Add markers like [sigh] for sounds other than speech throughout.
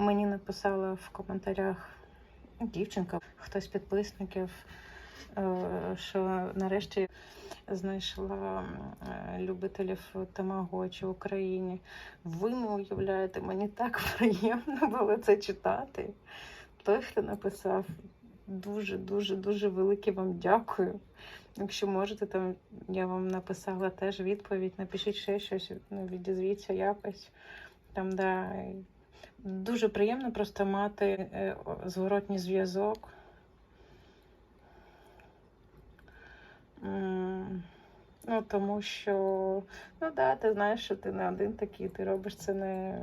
Мені написала в коментарях дівчинка, хтось підписників, е, що нарешті знайшла е, любителів тамагочі в Україні. Ви не уявляєте, мені так [laughs] приємно було це читати. Той, хто написав, дуже, дуже, дуже велике вам дякую. Якщо можете, там я вам написала теж відповідь, напишіть ще щось, ну, відізвіться якось. Там, да, дуже приємно просто мати е, зворотній зв'язок. Ну, тому що, ну да, ти знаєш, що ти не один такий, ти робиш це не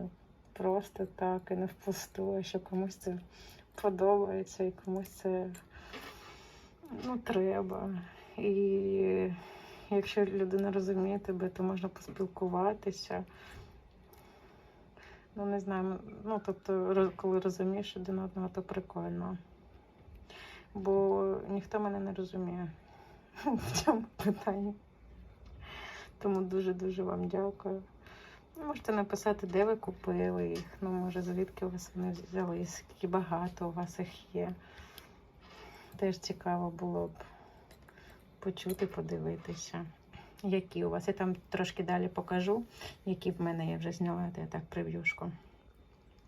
просто так і не впусту, а що комусь це подобається і комусь це ну, треба. І якщо людина розуміє тебе, то можна поспілкуватися. Ну, не знаю, ну тобто, коли розумієш один одного, то прикольно. Бо ніхто мене не розуміє [laughs] в цьому питанні. Тому дуже-дуже вам дякую. Можете написати, де ви купили їх. Ну, може, звідки у вас вони взяли, скільки багато у вас їх є. Теж цікаво було б почути, подивитися, які у вас. Я там трошки далі покажу, які в мене я вже зняла, я так прев'юшку.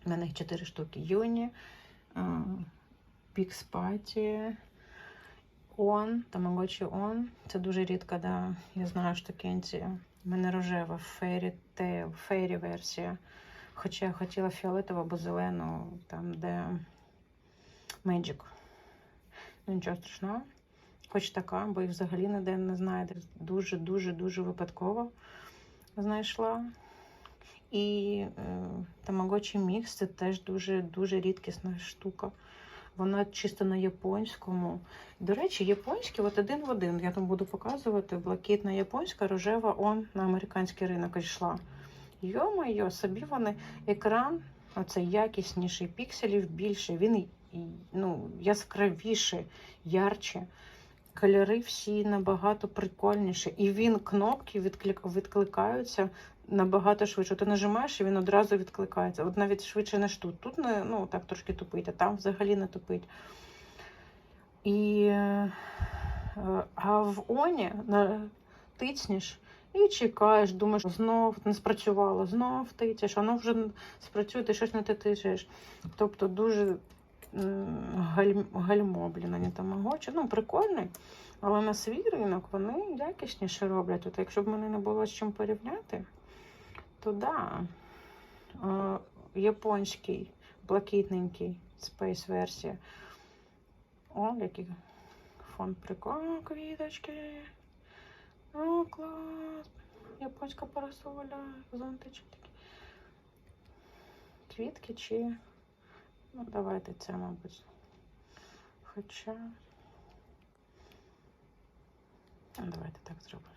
У мене їх 4 штуки. Юні, Пікспаті, Он, Тамагочі Он. Це дуже рідко, да. Я знаю штукенці. У мене рожева фейрі, те, фейрі версія. Хоча я хотіла фіолетову або зелену, там, де Magic. Ну, нічого страшного. Хоч така, бо їх взагалі ніде не знаєте. Дуже-дуже-дуже випадково знайшла. І е, Тамагочі Мікс це теж дуже-дуже рідкісна штука. Вона чисто на японському. До речі, японські от один в один. Я там буду показувати. Блакитна японська, рожева он на американський ринок йшла. Йо-моє, собі вони екран, оцей якісніший, пікселів більше, він ну, яскравіше, ярче. Кольори всі набагато прикольніші. І він кнопки відклик... відкликаються набагато швидше. Ти нажимаєш і він одразу відкликається. От навіть швидше, ніж тут. Тут не, ну, так трошки тупить, а там взагалі не тупить. І, е, а в Оні тицніш і чекаєш, думаєш, знов не спрацювало, знов тицяш, воно вже спрацює, ти щось не ти тичаєш. Тобто дуже гальм, гальмо, блін, а не тамагочі. Ну, прикольний. Але на свій ринок вони якісніше роблять. От якщо б мене не було з чим порівняти, то да. Е, японський, блакитненький Space версія. О, який фон прикольний, квіточки. О, клас. Японська парасоля, зонтичок такий. Квітки чи. Ну, давайте це, мабуть. Хоча. Давайте так зробимо.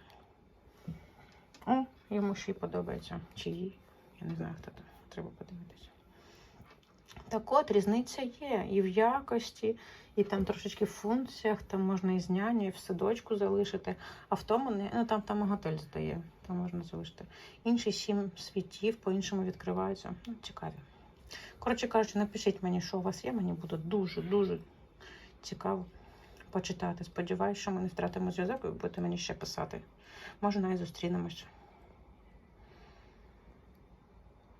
О, йому ще й подобається. Чи їй. Я не знаю, хто там. Треба подивитися. Так от, різниця є і в якості, і там трошечки в функціях, там можна і з няню, і в садочку залишити. А в тому не ну там там готель здає, там можна залишити. Інші сім світів по-іншому відкриваються. Ну, цікаві. Коротше кажучи, напишіть мені, що у вас є. Мені буде дуже-дуже цікаво почитати. Сподіваюсь, що ми не втратимо зв'язок і ви будете мені ще писати. Може, навіть зустрінемось.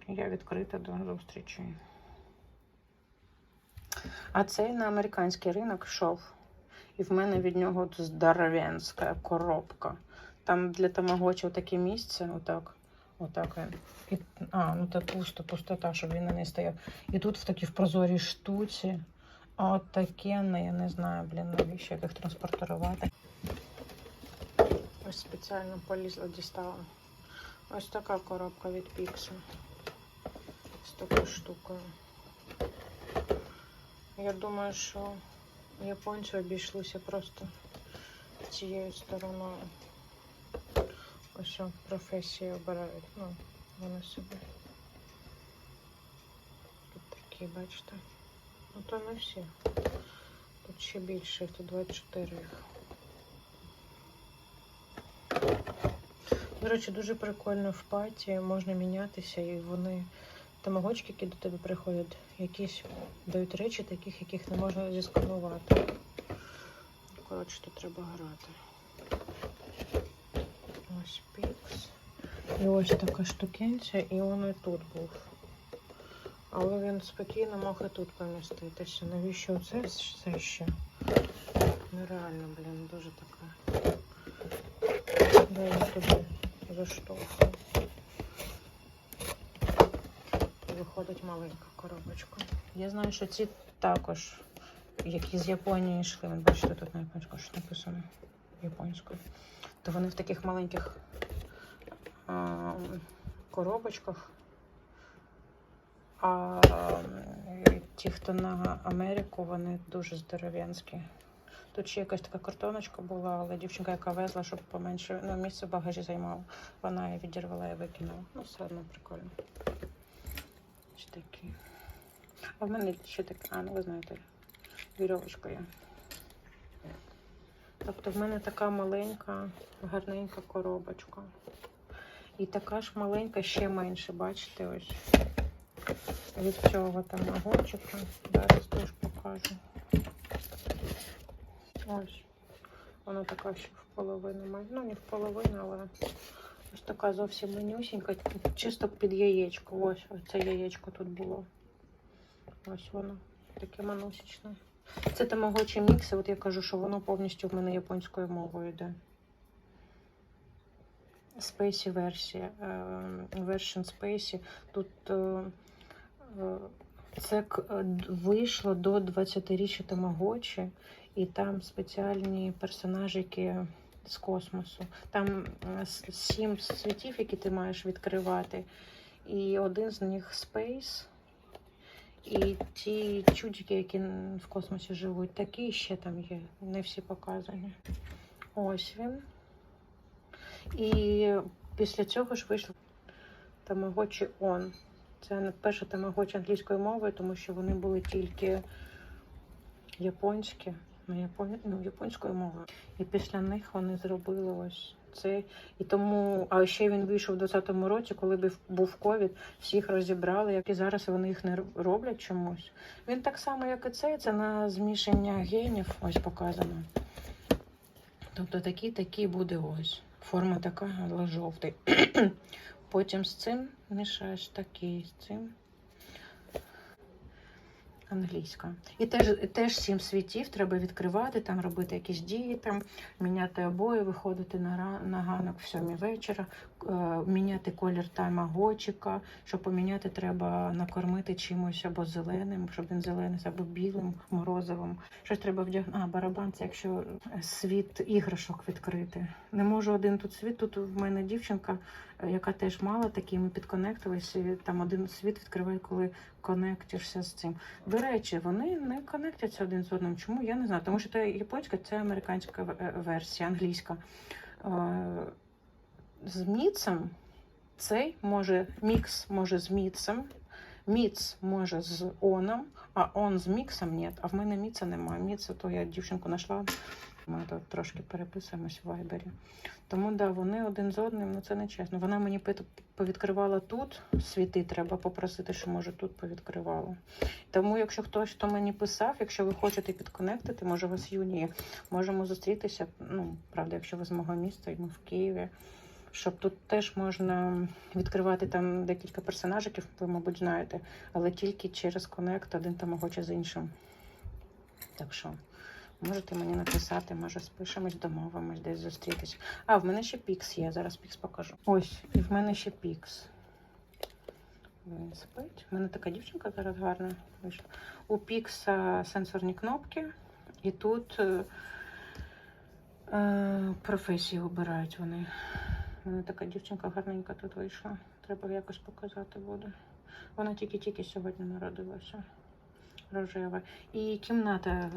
Я відкрита до зустрічі. А цей на американський ринок йшов. І в мене від нього здоровенська коробка. Там для тамагочі таке місце, отак. Отак. І, а, ну це пусто, пустота, щоб він на неї стояв. І тут в такій в прозорій штуці. А от таке, ну, я не знаю, блін, навіщо як їх транспортувати. Ось спеціально полізла, дістала. Ось така коробка від Pixel. З такою штукою. Я думаю, що японці обійшлися просто цією стороною. Ось що професії обирають. Ну, вони собі. Тут такі, бачите. Ну то не всі. Тут ще більше, тут 24 їх. До речі, дуже прикольно в паті, можна мінятися, і вони тамагочки, які до тебе приходять, якісь дають речі, таких, яких не можна зісканувати. Коротше, тут треба грати. Ось пікс. І ось така штукенця, і він і тут був. Але він спокійно мог і тут поміститися. Навіщо це, це ще? Нереально, блін, дуже така. Де я туди заштовхую. Виходить маленька коробочка. Я знаю, що ці також, які з Японії йшли. Бачите, тут на японську що написано японською. То вони в таких маленьких а, коробочках. А ті, хто на Америку, вони дуже здоров'янські. Тут ще якась така картоночка була, але дівчинка, яка везла, щоб поменше ну, місце в багажі займала, вона її відірвала і викинула. Ну, все одно прикольно. Ось такі. А в мене ще таке, а, ну ви знаєте, вірьовочка є. Тобто в мене така маленька, гарненька коробочка. І така ж маленька, ще менше, бачите, ось. Від цього там нагончика. Зараз теж покажу. Ось. Вона така ще в половину. Ну, не в половину, але ось така зовсім менюсінька, чисто під яєчко. Ось, ось це яєчко тут було. Ось воно. Таке манусічне. Це тамагочі мікси. От я кажу, що воно повністю в мене японською мовою йде. Спейсі версія. е, Version Spacey. Тут е, е, це вийшло до 20-річчя Тамагочі, і там спеціальні персонажики з космосу. Там сім світів, які ти маєш відкривати. І один з них Space. І ті чудики, які в космосі живуть, такі ще там є. Не всі показані. Ось він. І після цього ж вийшло Тамагочі Он. Це перше тамагочі англійською мовою, тому що вони були тільки японські, ну, япон... ну, японською мовою. І після них вони зробили ось це. І тому, а ще він вийшов у 2020 році, коли був- був ковід, всіх розібрали, як і зараз вони їх не роблять чомусь. Він так само, як і цей, це на змішання генів, ось показано. Тобто такий, такий буде ось. Форма така, але жовтий. [clears throat] Потім з цим мішаєш такий, з цим. Англійська. І теж, теж сім світів треба відкривати, там робити якісь дії, там, міняти обої, виходити на, на ганок в сьомій вечора, е, міняти колір таймагочика. Щоб поміняти, треба накормити чимось або зеленим, щоб він зелений, або білим, морозовим. Щось треба вдягнути. А, барабан, це якщо світ іграшок відкрити. Не можу один тут світ. Тут в мене дівчинка, яка теж мала такі, ми підконектилися. і Там один світ відкриває, коли конектишся з цим. До речі, вони не конектяться один з одним. Чому? Я не знаю. Тому що це японська, це американська е, версія, англійська. Е, З міцем цей може мікс може з міцем, міц може з оном, а он з міксом ні. А в мене міца немає. Міца, то я дівчинку знайшла. Ми тут трошки переписуємось в вайбері. Тому да, вони один з одним, ну це не чесно. Вона мені повідкривала тут світи, треба попросити, що може тут повідкривала. Тому, якщо хтось хто мені писав, якщо ви хочете підконектити, може у вас юні, можемо зустрітися. Ну, правда, якщо ви з мого міста, і ми в Києві. Щоб тут теж можна відкривати там декілька персонажиків, ви, мабуть, знаєте, але тільки через конект один тамагочі з іншим. Так що можете мені написати, може спишемось, домовимось, десь зустрітись. А, в мене ще пікс є, зараз пікс покажу. Ось, і в мене ще пікс. Він спить. У мене така дівчинка зараз гарна вийшла. У пікса сенсорні кнопки, і тут е, е, професії обирають вони. У мене така дівчинка гарненька тут вийшла. Треба якось показати буде. Вона тільки-тільки сьогодні народилася. Рожева. І кімната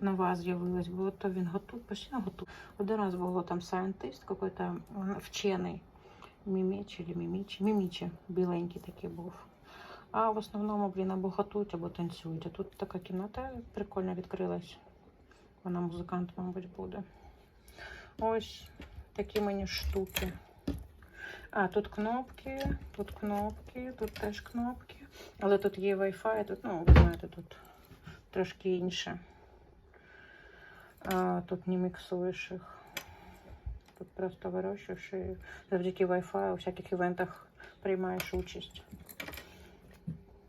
нова з'явилась, бо то він готує, постійно готує. Один раз було там сайентист, какой-то вчений. Міміч чи мімічі. Мімічі, біленький такий був. А в основному, блін, або готують, або танцюють. А тут така кімната прикольно відкрилась. Вона музикант, мабуть, буде. Ось такі мені штуки. А, тут кнопки, тут кнопки, тут теж кнопки. Але тут є Wi-Fi, тут, ну, ви знаєте, тут трошки інше. А, тут не міксуєш їх. Тут просто вирощуєш і завдяки Wi-Fi у всяких івентах приймаєш участь.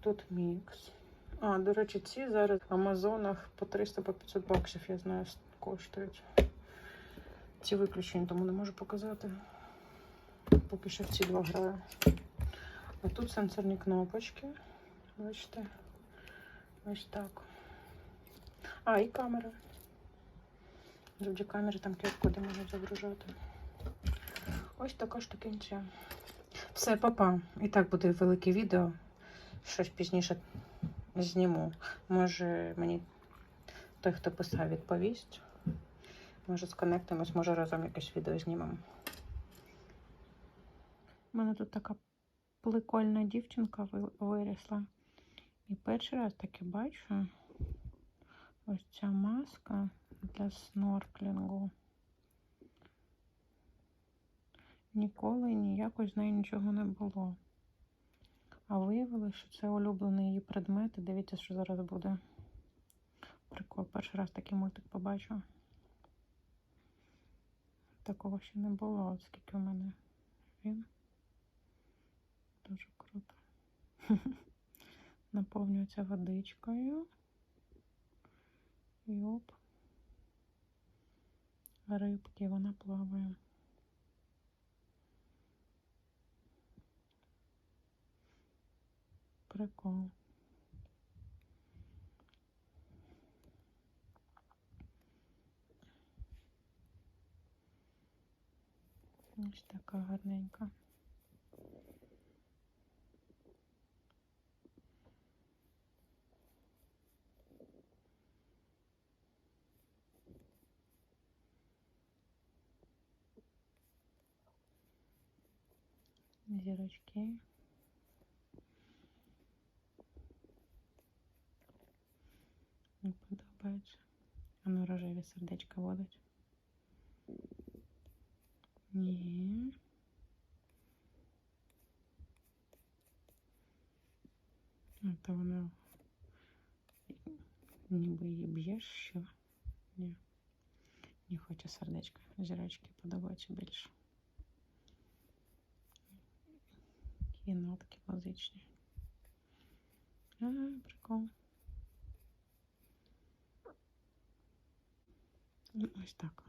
Тут мікс. А, до речі, ці зараз в Амазонах по 300 по 500 баксів, я знаю, коштують. Ці виключені, тому не можу показати. Поки що в ці два граю. А тут сенсорні кнопочки. Бачите? Ось так. А, і камера. Завдяки камері там QR-коди можуть загружати. Ось така штукенця. Все, папа. І так буде велике відео. Щось пізніше зніму. Може мені той, хто писав, відповість. Може сконектимось, може разом якесь відео знімемо. У мене тут така прикольна дівчинка вирісла. І перший раз таки бачу ось ця маска для снорклінгу. Ніколи ніякось з нею нічого не було. А виявилося, що це улюблений її предмет. І дивіться, що зараз буде. Прикол, перший раз такий мультик побачу. Такого ще не було, от скільки у мене він. Дуже круто. [laughs] Наповнюється водичкою. І оп. Рибки, вона плаває. Прикол. Ось така гарненька. Зірочки. Мені подобається. А ну рожеві сердечка водить. Ні. А то воно ніби її б'єш, що? Ні. Не хоче сердечка. Зірочки подобаються більше. І нотки музичні. А, прикол. Ну, Ось так.